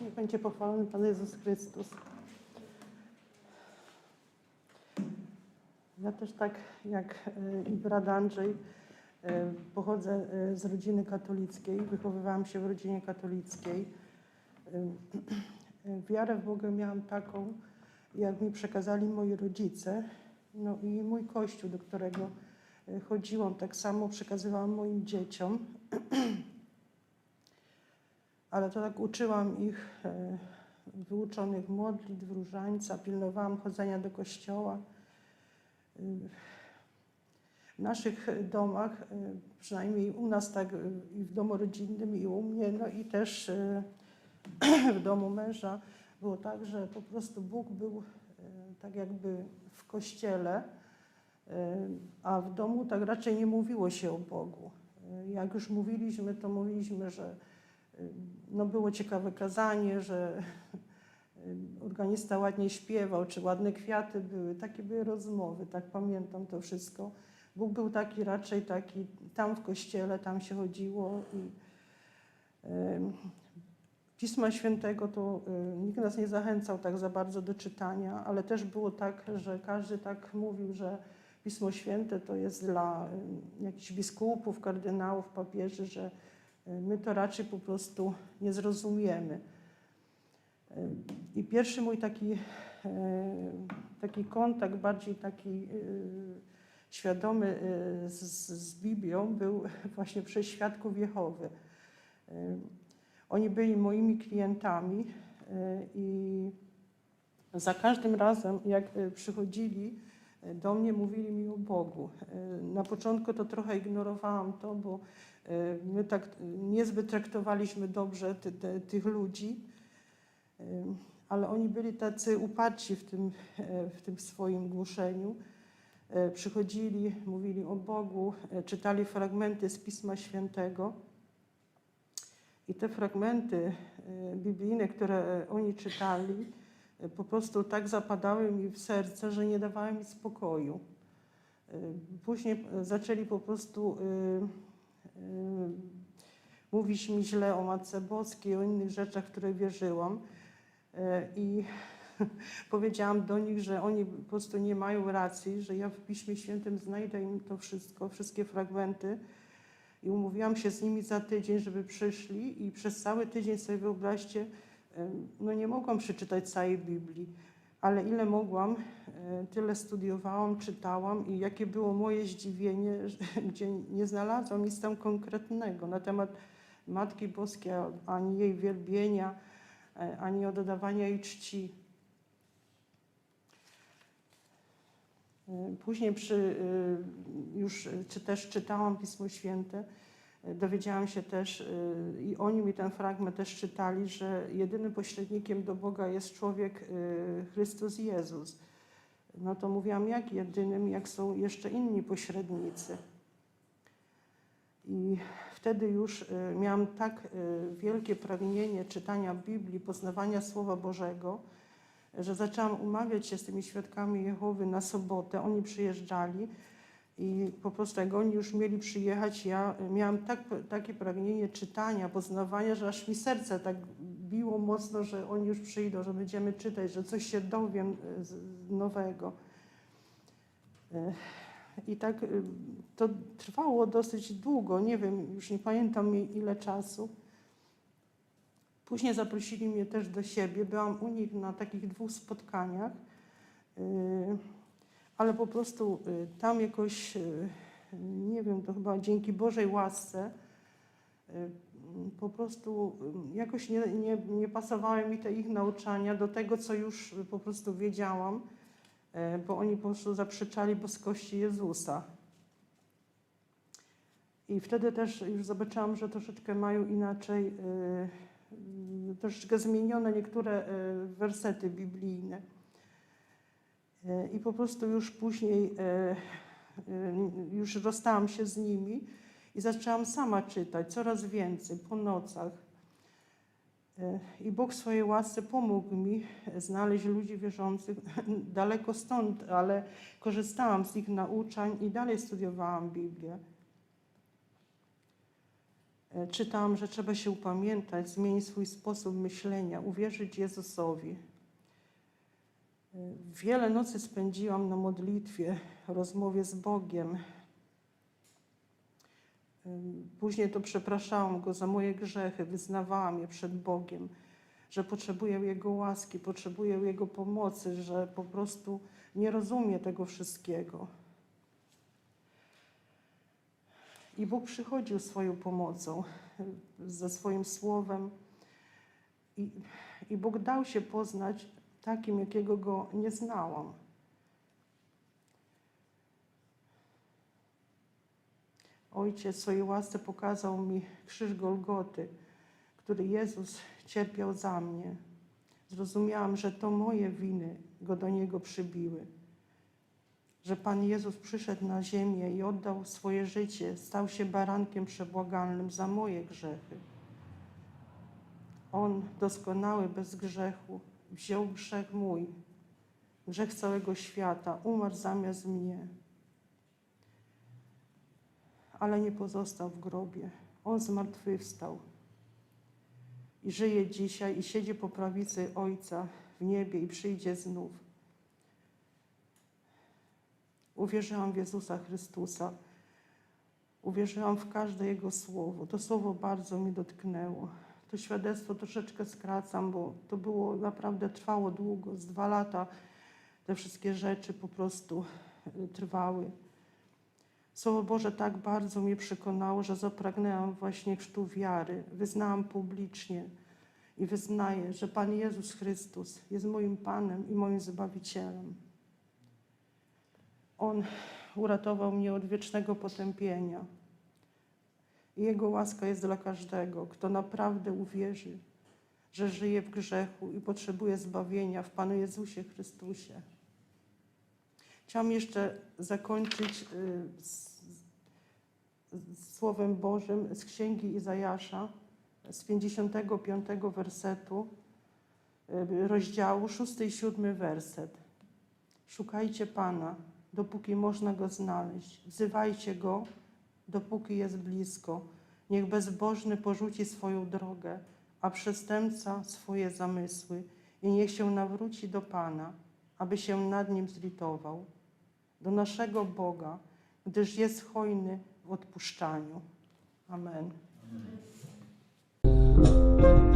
Niech będzie pochwalony Pan Jezus Chrystus. Ja też tak jak e, i brat Andrzej e, pochodzę e, z rodziny katolickiej, wychowywałam się w rodzinie katolickiej. Wiarę w Boga miałam taką, jak mi przekazali moi rodzice, no i mój kościół, do którego chodziłam, tak samo przekazywałam moim dzieciom. Ale to tak uczyłam ich e, wyuczonych modlitw, różańca, pilnowałam chodzenia do kościoła. Y, W naszych domach, y, przynajmniej u nas tak i w domu rodzinnym i u mnie, no i też w domu męża było tak, że po prostu Bóg był tak jakby w kościele, a w domu tak raczej nie mówiło się o Bogu. Jak już mówiliśmy, to mówiliśmy, że no było ciekawe kazanie, że y, organista ładnie śpiewał, czy ładne kwiaty były. Takie były rozmowy, tak pamiętam to wszystko. Bóg był taki raczej taki, tam w kościele, tam się chodziło i y, Pisma Świętego to y, nikt nas nie zachęcał tak za bardzo do czytania, ale też było tak, że każdy tak mówił, że Pismo Święte to jest dla jakichś biskupów, kardynałów, papieży, że my to raczej po prostu nie zrozumiemy. Y, I pierwszy mój taki, y, taki kontakt, bardziej taki y, świadomy y, z, z Biblią był właśnie przez Świadków Jehowy. Y, Oni byli moimi klientami y, i za każdym razem, jak y, przychodzili y, do mnie, mówili mi o Bogu. Y, Na początku to trochę ignorowałam to, bo y, my tak niezbyt traktowaliśmy dobrze ty, ty, tych ludzi, y, ale oni byli tacy uparci w tym, e, w tym swoim głoszeniu. E, Przychodzili, mówili o Bogu, e, czytali fragmenty z Pisma Świętego. I te fragmenty e, biblijne, które e, oni czytali, e, po prostu tak zapadały mi w serce, że nie dawały mi spokoju. E, Później e, zaczęli po prostu e, mówić mi źle o Matce Boskiej, o innych rzeczach, w które wierzyłam. I powiedziałam do nich, że oni po prostu nie mają racji, że ja w Piśmie Świętym znajdę im to wszystko, wszystkie fragmenty. I umówiłam się z nimi za tydzień, żeby przyszli i przez cały tydzień sobie wyobraźcie, no nie mogłam przeczytać całej Biblii, ale ile mogłam, e, tyle studiowałam, czytałam i jakie było moje zdziwienie, gdzie nie znalazłam nic tam konkretnego na temat Matki Boskiej, ani jej wielbienia, e, ani oddawania jej czci. E, Później przy, już czy też czytałam Pismo Święte, dowiedziałam się też y, i oni mi ten fragment też czytali, że jedynym pośrednikiem do Boga jest człowiek y, Chrystus Jezus. No to mówiłam, jak jedynym, jak są jeszcze inni pośrednicy. I wtedy już y, miałam tak wielkie pragnienie czytania Biblii, poznawania Słowa Bożego, że zaczęłam umawiać się z tymi świadkami Jehowy na sobotę. Oni przyjeżdżali i po prostu jak oni już mieli przyjechać, ja miałam tak, takie pragnienie czytania, poznawania, że aż mi serce tak biło mocno, że oni już przyjdą, że będziemy czytać, że coś się dowiem e, nowego. E, I tak e, to trwało dosyć długo, nie wiem, już nie pamiętam ile czasu. Później zaprosili mnie też do siebie. Byłam u nich na takich dwóch spotkaniach, ale po prostu yy, tam jakoś, yy, nie wiem, to chyba dzięki Bożej łasce, yy, po prostu jakoś nie, nie, nie pasowały mi te ich nauczania do tego, co już po prostu wiedziałam, yy, bo oni po prostu zaprzeczali boskości Jezusa. I wtedy też już zobaczyłam, że troszeczkę mają inaczej, troszeczkę zmienione niektóre wersety biblijne. I po prostu już później yy, yy, już rozstałam się z nimi i zaczęłam sama czytać coraz więcej po nocach. Yy, I Bóg w swojej łasce pomógł mi znaleźć ludzi wierzących daleko stąd, ale korzystałam z ich nauczań i dalej studiowałam Biblię. E, Czytałam, że trzeba się upamiętać, zmienić swój sposób myślenia, uwierzyć Jezusowi. Wiele nocy spędziłam na modlitwie, rozmowie z Bogiem. Później to przepraszałam Go za moje grzechy, wyznawałam je przed Bogiem, że potrzebuję Jego łaski, potrzebuję Jego pomocy, że po prostu nie rozumiem tego wszystkiego. I Bóg przychodził swoją pomocą, ze swoim słowem. I, I Bóg dał się poznać takim, jakiego Go nie znałam. Ojciec swojej łasce pokazał mi krzyż Golgoty, który Jezus cierpiał za mnie. Zrozumiałam, że to moje winy Go do Niego przybiły. Że Pan Jezus przyszedł na ziemię i oddał swoje życie, stał się barankiem przebłagalnym za moje grzechy. On, doskonały bez grzechu, wziął grzech mój, grzech całego świata, umarł zamiast mnie ale nie pozostał w grobie. On zmartwychwstał i żyje dzisiaj i siedzi po prawicy Ojca w niebie i przyjdzie znów. Uwierzyłam w Jezusa Chrystusa. Uwierzyłam w każde Jego słowo. To słowo bardzo mnie dotknęło. To świadectwo troszeczkę skracam, bo to było naprawdę trwało długo, z dwa lata te wszystkie rzeczy po prostu y, trwały. Słowo Boże tak bardzo mnie przekonało, że zapragnęłam właśnie chrztu wiary. Wyznałam publicznie i wyznaję, że Pan Jezus Chrystus jest moim Panem i moim Zbawicielem. On uratował mnie od wiecznego potępienia. Jego łaska jest dla każdego, kto naprawdę uwierzy, że żyje w grzechu i potrzebuje zbawienia w Panu Jezusie Chrystusie. Chciałam jeszcze zakończyć y, z, z Słowem Bożym z Księgi Izajasza, z 55 wersetu, y, rozdziału 6 i 7 werset. Szukajcie Pana, dopóki można Go znaleźć. Wzywajcie Go, dopóki jest blisko. Niech bezbożny porzuci swoją drogę, a przestępca swoje zamysły i niech się nawróci do Pana, aby się nad Nim zlitował do naszego Boga, gdyż jest hojny w odpuszczaniu. Amen. Amen.